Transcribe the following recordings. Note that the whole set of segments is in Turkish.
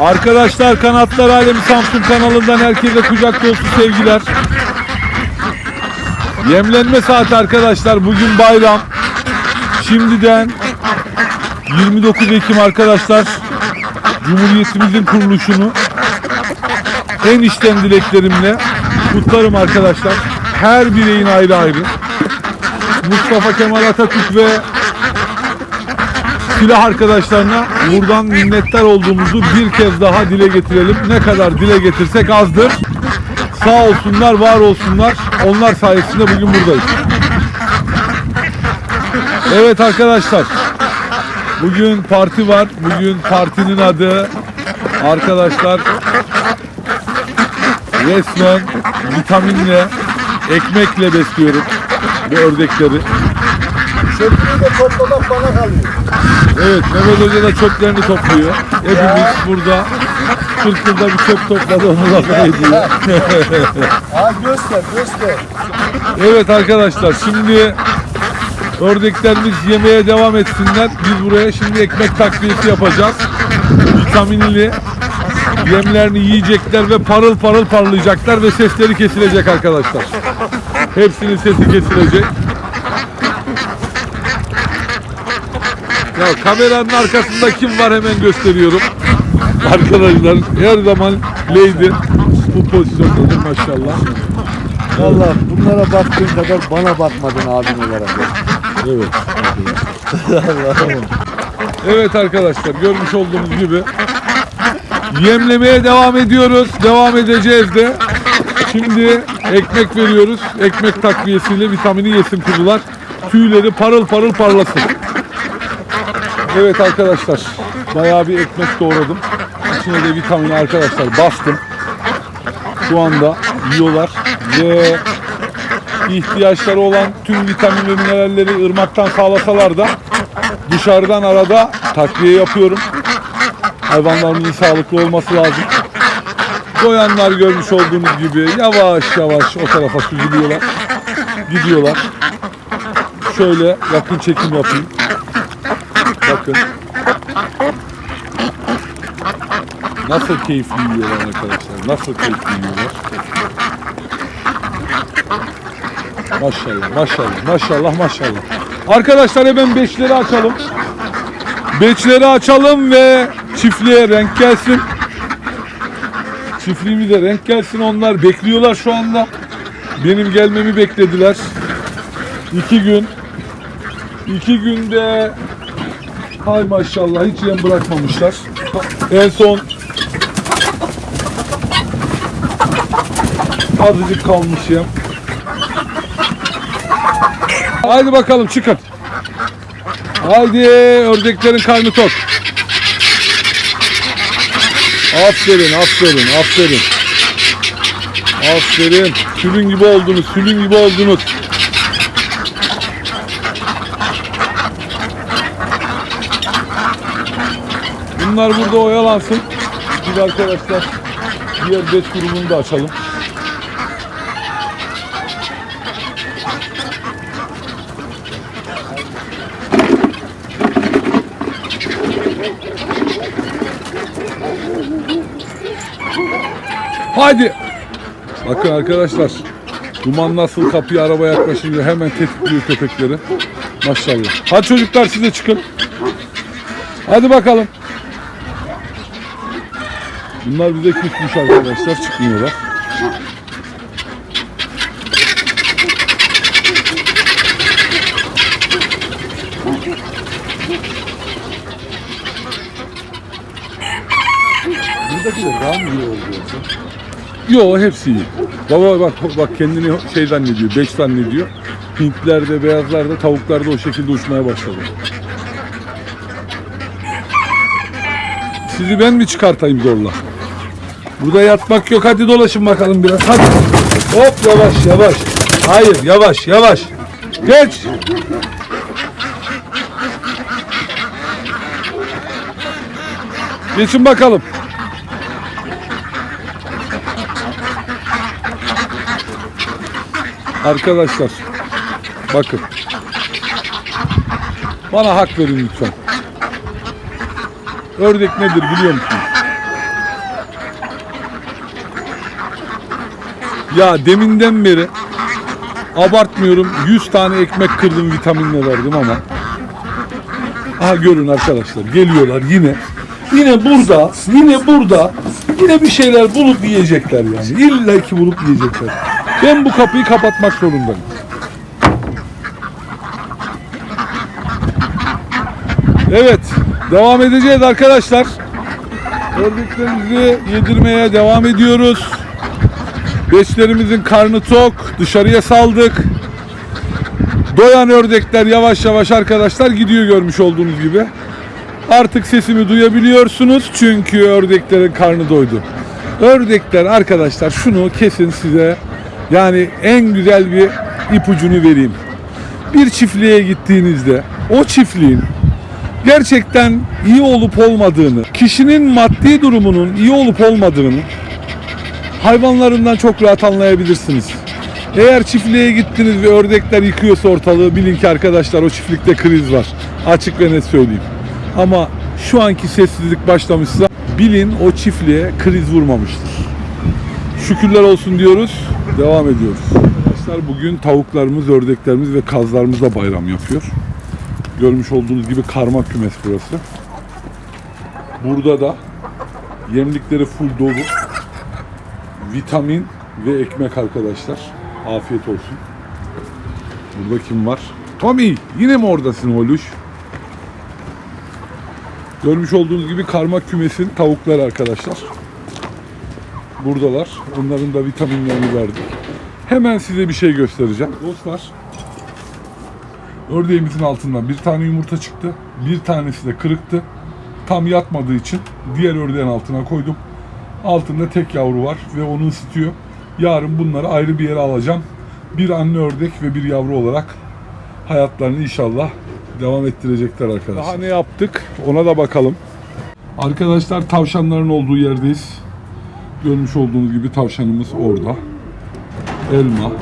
Arkadaşlar Kanatlar Alemi Samsun kanalından herkese kucak dolusu sevgiler. Yemlenme saati arkadaşlar. Bugün bayram. Şimdiden 29 Ekim arkadaşlar. Cumhuriyetimizin kuruluşunu en içten dileklerimle kutlarım arkadaşlar. Her bireyin ayrı ayrı. Mustafa Kemal Atatürk ve silah arkadaşlarına buradan minnettar olduğumuzu bir kez daha dile getirelim. Ne kadar dile getirsek azdır. Sağ olsunlar, var olsunlar. Onlar sayesinde bugün buradayız. Evet arkadaşlar. Bugün parti var. Bugün partinin adı arkadaşlar resmen vitaminle, ekmekle besliyorum bu ördekleri. Çöplüğü de toplamak bana kalıyor. Evet Mehmet Hoca da çöplerini topluyor. Hepimiz burada 40 yılda bir çöp topladı onu lafı ediyor. Ha göster göster. evet arkadaşlar şimdi ördeklerimiz yemeye devam etsinler. Biz buraya şimdi ekmek takviyesi yapacağız. Vitaminli yemlerini yiyecekler ve parıl parıl parlayacaklar ve sesleri kesilecek arkadaşlar. Hepsinin sesi kesilecek. Ya kameranın arkasında kim var hemen gösteriyorum. Arkadaşlar her zaman Lady bu pozisyondadır maşallah. Valla bunlara baktığın kadar bana bakmadın abin olarak. Evet. Allah'ım. Evet arkadaşlar görmüş olduğunuz gibi yemlemeye devam ediyoruz. Devam edeceğiz de. Şimdi ekmek veriyoruz. Ekmek takviyesiyle vitamini yesin kuzular. Tüyleri parıl parıl parlasın. Evet arkadaşlar bayağı bir ekmek doğradım. İçine de vitamini arkadaşlar bastım. Şu anda yiyorlar ve ihtiyaçları olan tüm vitamin ve mineralleri ırmaktan sağlasalar da dışarıdan arada takviye yapıyorum. Hayvanlarımızın sağlıklı olması lazım. Doyanlar görmüş olduğunuz gibi yavaş yavaş o tarafa süzülüyorlar. Gidiyorlar. Şöyle yakın çekim yapayım. Bakın. Nasıl keyifli yiyorlar arkadaşlar. Nasıl keyifli yiyorlar. Maşallah maşallah maşallah maşallah. Arkadaşlar hemen beşleri açalım. Beçleri açalım ve çiftliğe renk gelsin. Çiftliğimize renk gelsin onlar. Bekliyorlar şu anda. Benim gelmemi beklediler. İki gün. İki günde hay maşallah hiç yem bırakmamışlar. En son azıcık kalmış yem. Haydi bakalım çıkın. Haydi ördeklerin karnı tok. Aferin, aferin, aferin. Aferin. Sülün gibi oldunuz, sülün gibi oldunuz. Bunlar burada oyalansın. Biz arkadaşlar diğer beş grubunu da açalım. Hadi. Bakın arkadaşlar. Duman nasıl kapıyı araba yaklaşınca hemen tetikliyor köpekleri. Maşallah. Hadi çocuklar siz de çıkın. Hadi bakalım. Bunlar bize küsmüş arkadaşlar. Çıkmıyorlar. Buradakiler daha mı iyi oldu? Yo hepsi iyi. Baba bak bak kendini şey zannediyor, beş zannediyor. Hintler de beyazlar da tavuklar da o şekilde uçmaya başladı. Sizi ben mi çıkartayım zorla? Burada yatmak yok. Hadi dolaşın bakalım biraz. Hadi. Hop yavaş yavaş. Hayır yavaş yavaş. Geç. Geçin bakalım. Arkadaşlar bakın. Bana hak verin lütfen. Ördek nedir biliyor musunuz? Ya deminden beri abartmıyorum 100 tane ekmek kırdım vitaminle verdim ama Aha görün arkadaşlar geliyorlar yine. Yine burada, yine burada yine bir şeyler bulup yiyecekler yani. İlla ki bulup yiyecekler. Ben bu kapıyı kapatmak zorundayım. Evet, devam edeceğiz arkadaşlar. Ördeklerimizi yedirmeye devam ediyoruz. Beşlerimizin karnı tok, dışarıya saldık. Doyan ördekler yavaş yavaş arkadaşlar gidiyor görmüş olduğunuz gibi. Artık sesimi duyabiliyorsunuz çünkü ördeklerin karnı doydu. Ördekler arkadaşlar şunu kesin size yani en güzel bir ipucunu vereyim. Bir çiftliğe gittiğinizde o çiftliğin gerçekten iyi olup olmadığını, kişinin maddi durumunun iyi olup olmadığını hayvanlarından çok rahat anlayabilirsiniz. Eğer çiftliğe gittiniz ve ördekler yıkıyorsa ortalığı bilin ki arkadaşlar o çiftlikte kriz var. Açık ve net söyleyeyim. Ama şu anki sessizlik başlamışsa bilin o çiftliğe kriz vurmamıştır. Şükürler olsun diyoruz. Devam ediyoruz. Arkadaşlar bugün tavuklarımız, ördeklerimiz ve kazlarımız da bayram yapıyor. Görmüş olduğunuz gibi karma kümes burası. Burada da yemlikleri full dolu. Vitamin ve ekmek arkadaşlar. Afiyet olsun. Burada kim var? Tommy yine mi oradasın Holuş? Görmüş olduğunuz gibi karma kümesin tavukları arkadaşlar. Buradalar. Onların da vitaminlerini verdik. Hemen size bir şey göstereceğim. Dostlar ördeğimizin altından bir tane yumurta çıktı. Bir tanesi de kırıktı. Tam yatmadığı için diğer ördeğin altına koydum. Altında tek yavru var ve onu ısıtıyor. Yarın bunları ayrı bir yere alacağım. Bir anne ördek ve bir yavru olarak hayatlarını inşallah devam ettirecekler arkadaşlar. Daha ne yaptık ona da bakalım. Arkadaşlar tavşanların olduğu yerdeyiz. Görmüş olduğunuz gibi tavşanımız orada. Elma.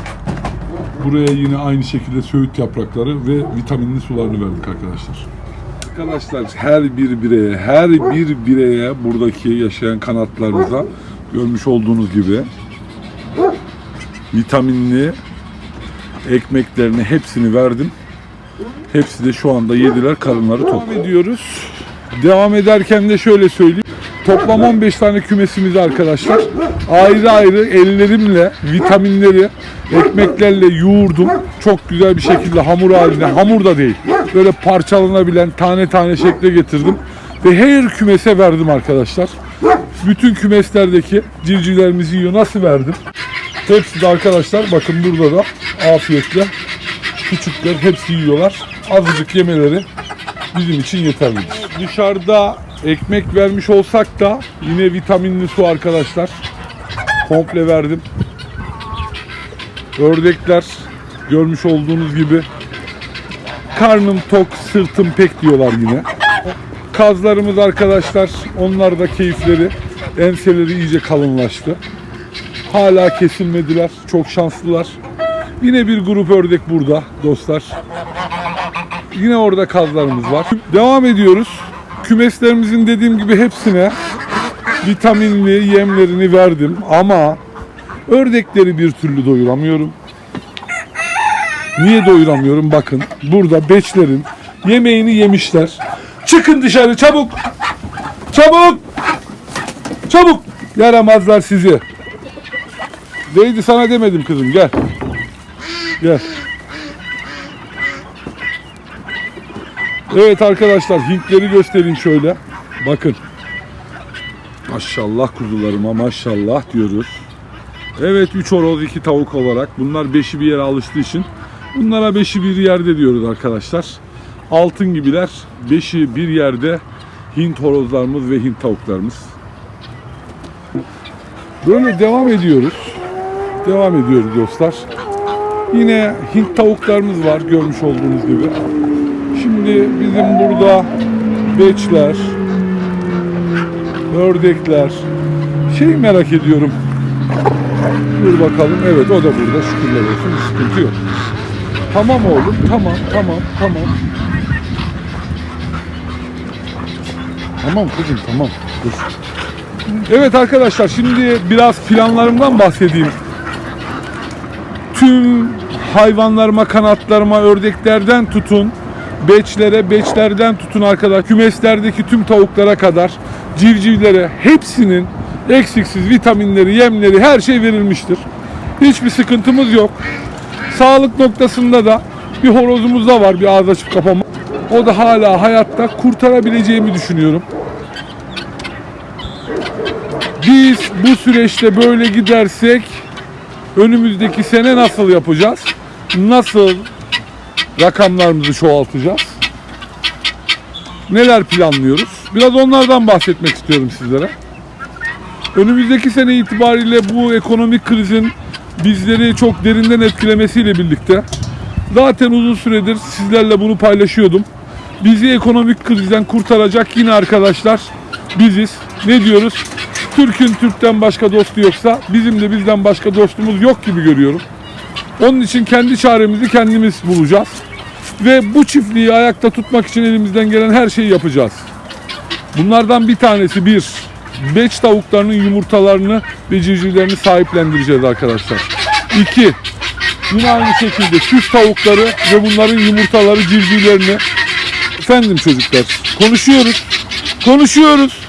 Buraya yine aynı şekilde söğüt yaprakları ve vitaminli sularını verdik arkadaşlar. Arkadaşlar her bir bireye, her bir bireye buradaki yaşayan kanatlarımıza görmüş olduğunuz gibi vitaminli ekmeklerini hepsini verdim. Hepsi de şu anda yediler, karınları tok. Devam ediyoruz. Devam ederken de şöyle söyleyeyim. Toplam 15 tane kümesimiz arkadaşlar. Ayrı ayrı ellerimle vitaminleri ekmeklerle yoğurdum. Çok güzel bir şekilde hamur halinde. Hamur da değil. Böyle parçalanabilen tane tane şekle getirdim. Ve her kümese verdim arkadaşlar. Bütün kümeslerdeki civcivlerimizi yiyor. Nasıl verdim? Hepsi de arkadaşlar bakın burada da afiyetle küçükler hepsi yiyorlar. Azıcık yemeleri bizim için yeterlidir. Dışarıda ekmek vermiş olsak da yine vitaminli su arkadaşlar. Komple verdim. Ördekler görmüş olduğunuz gibi karnım tok, sırtım pek diyorlar yine. Kazlarımız arkadaşlar onlar da keyifleri, enseleri iyice kalınlaştı. Hala kesilmediler. Çok şanslılar. Yine bir grup ördek burada dostlar. Yine orada kazlarımız var. Devam ediyoruz. Kümeslerimizin dediğim gibi hepsine vitaminli yemlerini verdim ama ördekleri bir türlü doyuramıyorum. Niye doyuramıyorum? Bakın burada beçlerin yemeğini yemişler. Çıkın dışarı çabuk. Çabuk. Çabuk. Yaramazlar sizi. Değdi sana demedim kızım gel. Gel. Evet arkadaşlar Hintleri göstereyim şöyle. Bakın. Maşallah kuzularıma maşallah diyoruz. Evet 3 horoz 2 tavuk olarak. Bunlar beşi bir yere alıştığı için. Bunlara beşi bir yerde diyoruz arkadaşlar. Altın gibiler. Beşi bir yerde Hint horozlarımız ve Hint tavuklarımız. Böyle devam ediyoruz. Devam ediyoruz dostlar. Yine Hint tavuklarımız var görmüş olduğunuz gibi. Şimdi bizim burada beçler, ördekler, şey merak ediyorum. Dur bakalım. Evet o da burada. Şükürler olsun. Bir sıkıntı yok. Tamam oğlum. Tamam, tamam, tamam. Tamam kızım tamam. Dur. Evet arkadaşlar şimdi biraz planlarımdan bahsedeyim. tüm hayvanlarıma, kanatlarıma, ördeklerden tutun, beçlere, beçlerden tutun arkadaş, kümeslerdeki tüm tavuklara kadar, civcivlere hepsinin eksiksiz vitaminleri, yemleri, her şey verilmiştir. Hiçbir sıkıntımız yok. Sağlık noktasında da bir horozumuz da var bir ağız açıp kapama. O da hala hayatta kurtarabileceğimi düşünüyorum. Biz bu süreçte böyle gidersek önümüzdeki sene nasıl yapacağız? Nasıl rakamlarımızı çoğaltacağız? Neler planlıyoruz? Biraz onlardan bahsetmek istiyorum sizlere. Önümüzdeki sene itibariyle bu ekonomik krizin bizleri çok derinden etkilemesiyle birlikte zaten uzun süredir sizlerle bunu paylaşıyordum. Bizi ekonomik krizden kurtaracak yine arkadaşlar biziz. Ne diyoruz? Türk'ün Türk'ten başka dostu yoksa bizim de bizden başka dostumuz yok gibi görüyorum. Onun için kendi çaremizi kendimiz bulacağız. Ve bu çiftliği ayakta tutmak için elimizden gelen her şeyi yapacağız. Bunlardan bir tanesi bir, beç tavuklarının yumurtalarını ve civcivlerini sahiplendireceğiz arkadaşlar. İki, yine aynı şekilde süs tavukları ve bunların yumurtaları, civcivlerini. Efendim çocuklar, konuşuyoruz. Konuşuyoruz.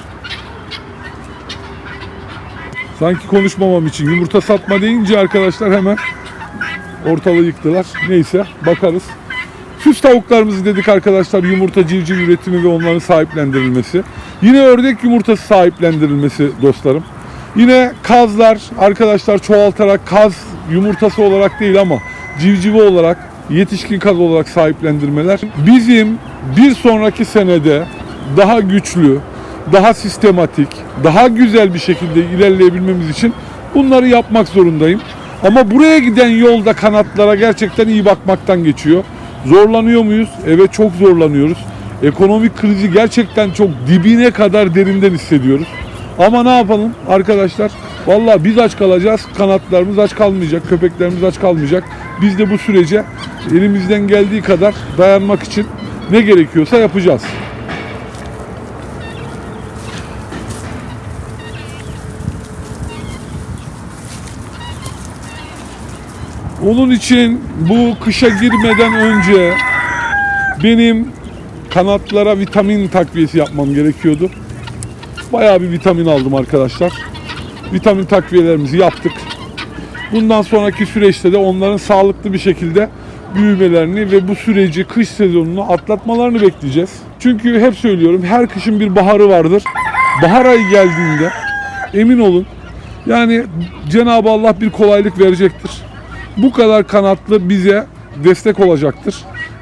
Sanki konuşmamam için yumurta satma deyince arkadaşlar hemen ortalığı yıktılar. Neyse bakarız. Süs tavuklarımızı dedik arkadaşlar yumurta civciv üretimi ve onların sahiplendirilmesi. Yine ördek yumurtası sahiplendirilmesi dostlarım. Yine kazlar arkadaşlar çoğaltarak kaz yumurtası olarak değil ama civcivi olarak yetişkin kaz olarak sahiplendirmeler. Bizim bir sonraki senede daha güçlü, daha sistematik, daha güzel bir şekilde ilerleyebilmemiz için bunları yapmak zorundayım. Ama buraya giden yolda kanatlara gerçekten iyi bakmaktan geçiyor. Zorlanıyor muyuz? Evet çok zorlanıyoruz. Ekonomik krizi gerçekten çok dibine kadar derinden hissediyoruz. Ama ne yapalım arkadaşlar? Vallahi biz aç kalacağız, kanatlarımız aç kalmayacak, köpeklerimiz aç kalmayacak. Biz de bu sürece elimizden geldiği kadar dayanmak için ne gerekiyorsa yapacağız. Onun için bu kışa girmeden önce benim kanatlara vitamin takviyesi yapmam gerekiyordu. Bayağı bir vitamin aldım arkadaşlar. Vitamin takviyelerimizi yaptık. Bundan sonraki süreçte de onların sağlıklı bir şekilde büyümelerini ve bu süreci kış sezonunu atlatmalarını bekleyeceğiz. Çünkü hep söylüyorum her kışın bir baharı vardır. Bahar ayı geldiğinde emin olun yani Cenab-ı Allah bir kolaylık verecektir. Bu kadar kanatlı bize destek olacaktır.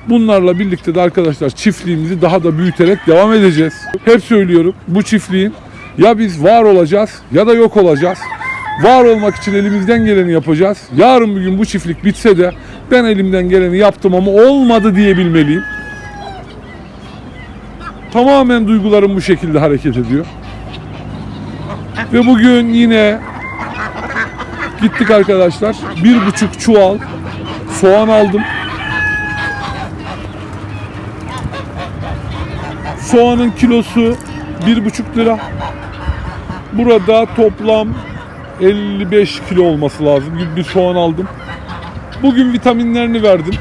Bunlarla birlikte de arkadaşlar çiftliğimizi daha da büyüterek devam edeceğiz. Hep söylüyorum bu çiftliğin ya biz var olacağız ya da yok olacağız. Var olmak için elimizden geleni yapacağız. Yarın bir gün bu çiftlik bitse de ben elimden geleni yaptım ama olmadı diyebilmeliyim. Tamamen duygularım bu şekilde hareket ediyor. Ve bugün yine gittik arkadaşlar. Bir buçuk çuval soğan aldım. Soğanın kilosu bir buçuk lira. Burada toplam 55 kilo olması lazım gibi bir soğan aldım. Bugün vitaminlerini verdim.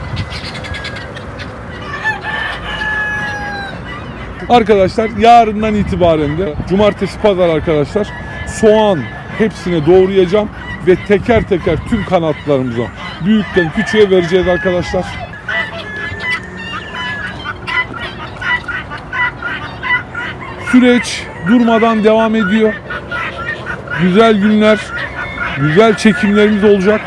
Arkadaşlar yarından itibaren de cumartesi pazar arkadaşlar soğan hepsine doğrayacağım ve teker teker tüm kanatlarımıza büyükten küçüğe vereceğiz arkadaşlar. Süreç durmadan devam ediyor. Güzel günler, güzel çekimlerimiz olacak.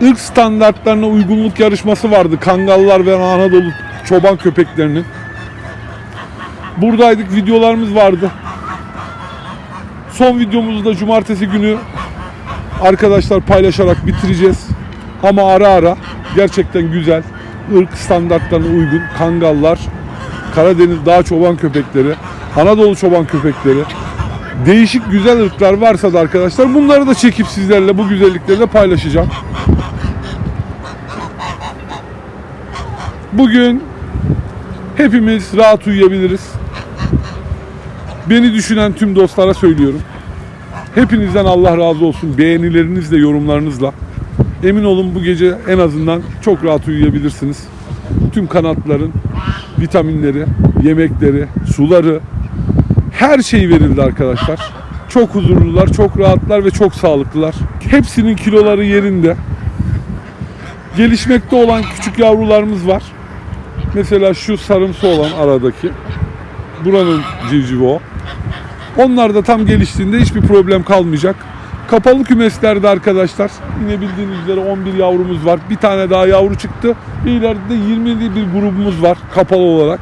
Irk standartlarına uygunluk yarışması vardı. Kangallar ve Anadolu çoban köpeklerinin. Buradaydık, videolarımız vardı. Son videomuzu da cumartesi günü arkadaşlar paylaşarak bitireceğiz. Ama ara ara gerçekten güzel, ırk standartlarına uygun kangallar, Karadeniz dağ çoban köpekleri, Anadolu çoban köpekleri, değişik güzel ırklar varsa da arkadaşlar bunları da çekip sizlerle bu güzellikleri de paylaşacağım. Bugün hepimiz rahat uyuyabiliriz. Beni düşünen tüm dostlara söylüyorum. Hepinizden Allah razı olsun beğenilerinizle, yorumlarınızla. Emin olun bu gece en azından çok rahat uyuyabilirsiniz. Tüm kanatların vitaminleri, yemekleri, suları, her şey verildi arkadaşlar. Çok huzurlular, çok rahatlar ve çok sağlıklılar. Hepsinin kiloları yerinde. Gelişmekte olan küçük yavrularımız var. Mesela şu sarımsı olan aradaki. Buranın civcivi o. Onlar da tam geliştiğinde hiçbir problem kalmayacak. Kapalı kümeslerde arkadaşlar yine bildiğiniz üzere 11 yavrumuz var. Bir tane daha yavru çıktı. Ve ileride de 20'li bir grubumuz var kapalı olarak.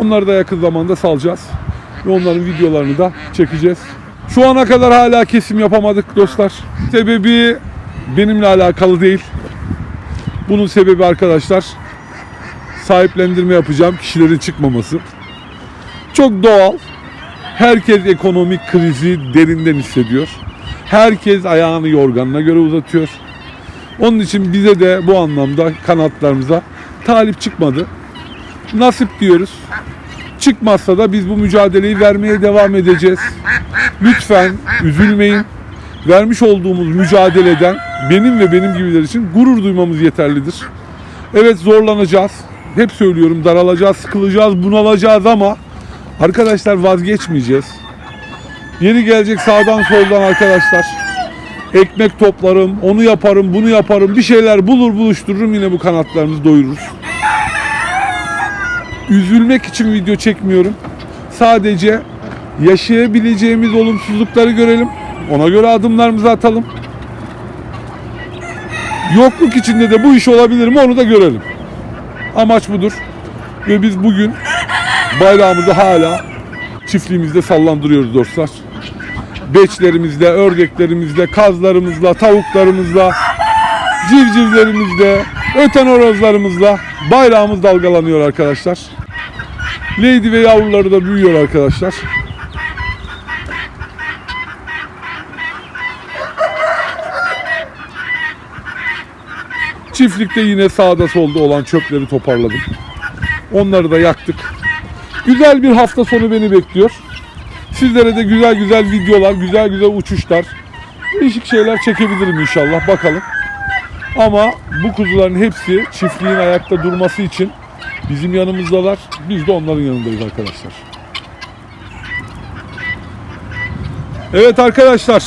Onları da yakın zamanda salacağız. Ve onların videolarını da çekeceğiz. Şu ana kadar hala kesim yapamadık dostlar. Sebebi benimle alakalı değil. Bunun sebebi arkadaşlar sahiplendirme yapacağım kişilerin çıkmaması. Çok doğal. Herkes ekonomik krizi derinden hissediyor. Herkes ayağını yorganına göre uzatıyor. Onun için bize de bu anlamda kanatlarımıza talip çıkmadı. Nasip diyoruz. Çıkmazsa da biz bu mücadeleyi vermeye devam edeceğiz. Lütfen üzülmeyin. Vermiş olduğumuz mücadeleden benim ve benim gibiler için gurur duymamız yeterlidir. Evet zorlanacağız. Hep söylüyorum daralacağız, sıkılacağız, bunalacağız ama arkadaşlar vazgeçmeyeceğiz. Yeri gelecek sağdan soldan arkadaşlar. Ekmek toplarım, onu yaparım, bunu yaparım. Bir şeyler bulur buluştururum yine bu kanatlarımızı doyururuz. Üzülmek için video çekmiyorum. Sadece yaşayabileceğimiz olumsuzlukları görelim. Ona göre adımlarımızı atalım. Yokluk içinde de bu iş olabilir mi onu da görelim. Amaç budur. Ve biz bugün bayrağımızı hala çiftliğimizde sallandırıyoruz dostlar. Beçlerimizle, ördeklerimizle, kazlarımızla, tavuklarımızla, civcivlerimizle, öten horozlarımızla bayrağımız dalgalanıyor arkadaşlar. Lady ve yavruları da büyüyor arkadaşlar. Çiftlikte yine sağda solda olan çöpleri toparladım. Onları da yaktık. Güzel bir hafta sonu beni bekliyor. Sizlere de güzel güzel videolar, güzel güzel uçuşlar, değişik şeyler çekebilirim inşallah bakalım. Ama bu kuzuların hepsi çiftliğin ayakta durması için bizim yanımızdalar. Biz de onların yanındayız arkadaşlar. Evet arkadaşlar,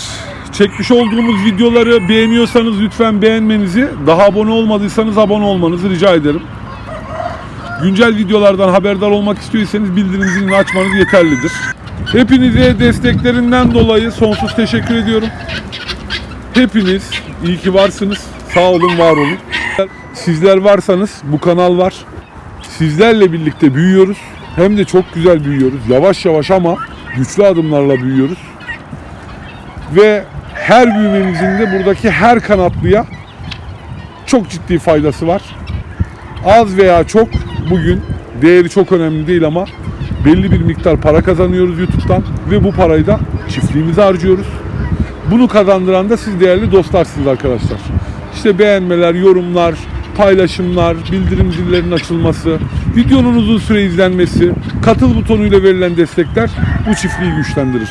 çekmiş olduğumuz videoları beğeniyorsanız lütfen beğenmenizi, daha abone olmadıysanız abone olmanızı rica ederim. Güncel videolardan haberdar olmak istiyorsanız bildirim zilini açmanız yeterlidir. Hepinize desteklerinden dolayı sonsuz teşekkür ediyorum. Hepiniz iyi ki varsınız. Sağ olun, var olun. Sizler varsanız bu kanal var. Sizlerle birlikte büyüyoruz. Hem de çok güzel büyüyoruz. Yavaş yavaş ama güçlü adımlarla büyüyoruz. Ve her büyümemizin de buradaki her kanatlıya çok ciddi faydası var. Az veya çok bugün değeri çok önemli değil ama belli bir miktar para kazanıyoruz YouTube'dan ve bu parayı da çiftliğimize harcıyoruz. Bunu kazandıran da siz değerli dostlarsınız arkadaşlar. İşte beğenmeler, yorumlar, paylaşımlar, bildirim zillerinin açılması, videonun uzun süre izlenmesi, katıl butonuyla verilen destekler bu çiftliği güçlendirir.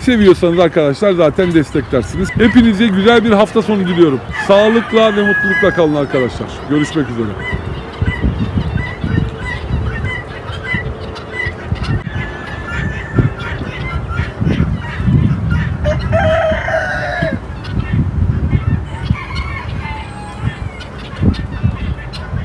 Seviyorsanız arkadaşlar zaten desteklersiniz. Hepinize güzel bir hafta sonu diliyorum. Sağlıkla ve mutlulukla kalın arkadaşlar. Görüşmek üzere.